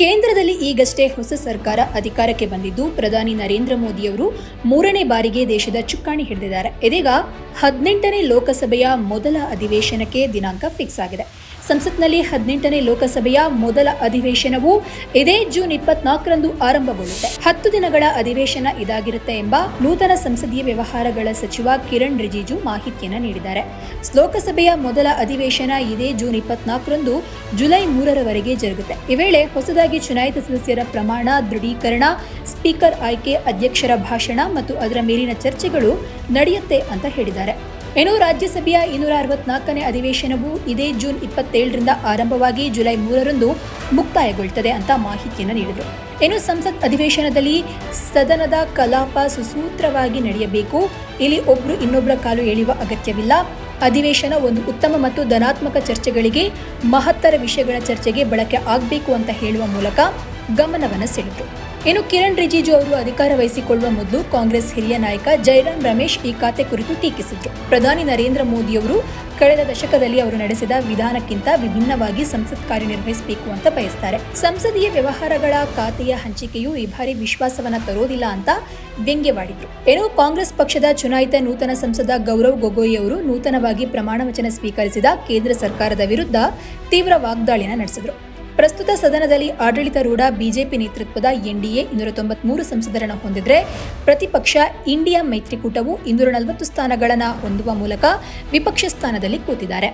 ಕೇಂದ್ರದಲ್ಲಿ ಈಗಷ್ಟೇ ಹೊಸ ಸರ್ಕಾರ ಅಧಿಕಾರಕ್ಕೆ ಬಂದಿದ್ದು, ಪ್ರಧಾನಿ ನರೇಂದ್ರ ಮೋದಿಯವರು ಮೂರನೇ ಬಾರಿಗೆ ದೇಶದ ಚುಕ್ಕಾಣಿ ಹಿಡಿದಿದ್ದಾರೆ. ಇದೀಗ ಹದಿನೆಂಟನೇ ಲೋಕಸಭೆಯ ಮೊದಲ ಅಧಿವೇಶನಕ್ಕೆ ದಿನಾಂಕ ಫಿಕ್ಸ್ ಆಗಿದೆ. ಸಂಸತ್ನಲ್ಲಿ ಹದಿನೆಂಟನೇ ಲೋಕಸಭೆಯ ಮೊದಲ ಅಧಿವೇಶನವು ಇದೇ ಜೂನ್ ಇಪ್ಪತ್ನಾಲ್ಕರಂದು ಆರಂಭಗೊಳ್ಳುತ್ತೆ. ಹತ್ತು ದಿನಗಳ ಅಧಿವೇಶನ ಇದಾಗಿರುತ್ತೆ ಎಂಬ ನೂತನ ಸಂಸದೀಯ ವ್ಯವಹಾರಗಳ ಸಚಿವ ಕಿರಣ್ ರಿಜಿಜು ಮಾಹಿತಿಯನ್ನು ನೀಡಿದ್ದಾರೆ. ಲೋಕಸಭೆಯ ಮೊದಲ ಅಧಿವೇಶನ ಇದೇ ಜೂನ್ ಇಪ್ಪತ್ನಾಲ್ಕರಂದು ಜುಲೈ ಮೂರರವರೆಗೆ ಜರುಗುತ್ತೆ. ಈ ವೇಳೆ ಹೊಸದಾಗಿ ಚುನಾಯಿತ ಸದಸ್ಯರ ಪ್ರಮಾಣ, ದೃಢೀಕರಣ, ಸ್ಪೀಕರ್ ಆಯ್ಕೆ, ಅಧ್ಯಕ್ಷರ ಭಾಷಣ ಮತ್ತು ಅದರ ಮೇಲಿನ ಚರ್ಚೆಗಳು ನಡೆಯುತ್ತೆ ಅಂತ ಹೇಳಿದ್ದಾರೆ. ಇನ್ನು ರಾಜ್ಯಸಭೆಯ ಇನ್ನೂರ ಅರವತ್ನಾಲ್ಕನೇ ಅಧಿವೇಶನವು ಇದೇ ಜೂನ್ ಇಪ್ಪತ್ತೇಳರಿಂದ ಆರಂಭವಾಗಿ ಜುಲೈ ಮೂರರಂದು ಮುಕ್ತಾಯಗೊಳ್ಳುತ್ತದೆ ಅಂತ ಮಾಹಿತಿಯನ್ನು ನೀಡಿದರು ಇನ್ನು ಸಂಸತ್ ಅಧಿವೇಶನದಲ್ಲಿ ಸದನದ ಕಲಾಪ ಸುಸೂತ್ರವಾಗಿ ನಡೆಯಬೇಕು. ಇಲ್ಲಿ ಒಬ್ಬರು ಇನ್ನೊಬ್ಬರ ಕಾಲು ಎಳೆಯುವ ಅಗತ್ಯವಿಲ್ಲ. ಅಧಿವೇಶನ ಒಂದು ಉತ್ತಮ ಮತ್ತು ಧನಾತ್ಮಕ ಚರ್ಚೆಗಳಿಗೆ ಮಹತ್ತರ ವಿಷಯಗಳ ಚರ್ಚೆಗೆ ಬಳಕೆ ಆಗಬೇಕು ಅಂತ ಹೇಳುವ ಮೂಲಕ ಗಮನವನ್ನು ಸೆಳೆದರು. ಇನ್ನು ಕಿರಣ್ ರಿಜಿಜು ಅವರು ಅಧಿಕಾರ ವಹಿಸಿಕೊಳ್ಳುವ ಮೊದಲು ಕಾಂಗ್ರೆಸ್ ಹಿರಿಯ ನಾಯಕ ಜೈರಾಮ್ ರಮೇಶ್ ಈ ಖಾತೆ ಕುರಿತು ಟೀಕಿಸಿದ್ರು. ಪ್ರಧಾನಿ ನರೇಂದ್ರ ಮೋದಿಯವರು ಕಳೆದ ದಶಕದಲ್ಲಿ ಅವರು ನಡೆಸಿದ ವಿಧಾನಕ್ಕಿಂತ ವಿಭಿನ್ನವಾಗಿ ಸಂಸತ್ ಕಾರ್ಯನಿರ್ವಹಿಸಬೇಕು ಅಂತ ಬಯಸ್ತಾರೆ. ಸಂಸದೀಯ ವ್ಯವಹಾರಗಳ ಖಾತೆಯ ಹಂಚಿಕೆಯು ಈ ಬಾರಿ ವಿಶ್ವಾಸವನ್ನ ತರೋದಿಲ್ಲ ಅಂತ ವ್ಯಂಗ್ಯವಾಡಿದ್ರು. ಏನು ಕಾಂಗ್ರೆಸ್ ಪಕ್ಷದ ಚುನಾಯಿತ ನೂತನ ಸಂಸದ ಗೌರವ್ ಗೊಗೊಯಿ ಅವರು ನೂತನವಾಗಿ ಪ್ರಮಾಣ ವಚನ ಸ್ವೀಕರಿಸಿದ ಕೇಂದ್ರ ಸರ್ಕಾರದ ವಿರುದ್ಧ ತೀವ್ರ ವಾಗ್ದಾಳಿನ ನಡೆಸಿದರು. ಪ್ರಸ್ತುತ ಸದನದಲ್ಲಿ ಆಡಳಿತಾರೂಢ ಬಿಜೆಪಿ ನೇತೃತ್ವದ ಎನ್ಡಿಎ ಇನ್ನೂರ ತೊಂಬತ್ಮೂರು ಸಂಸದರನ್ನು ಹೊಂದಿದ್ರೆ ಪ್ರತಿಪಕ್ಷ ಇಂಡಿಯಾ ಮೈತ್ರಿಕೂಟವು ಇನ್ನೂರ ನಲವತ್ತು ಸ್ಥಾನಗಳನ್ನು ಹೊಂದುವ ಮೂಲಕ ವಿಪಕ್ಷ ಸ್ಥಾನದಲ್ಲಿ ಕೂತಿದ್ದಾರೆ.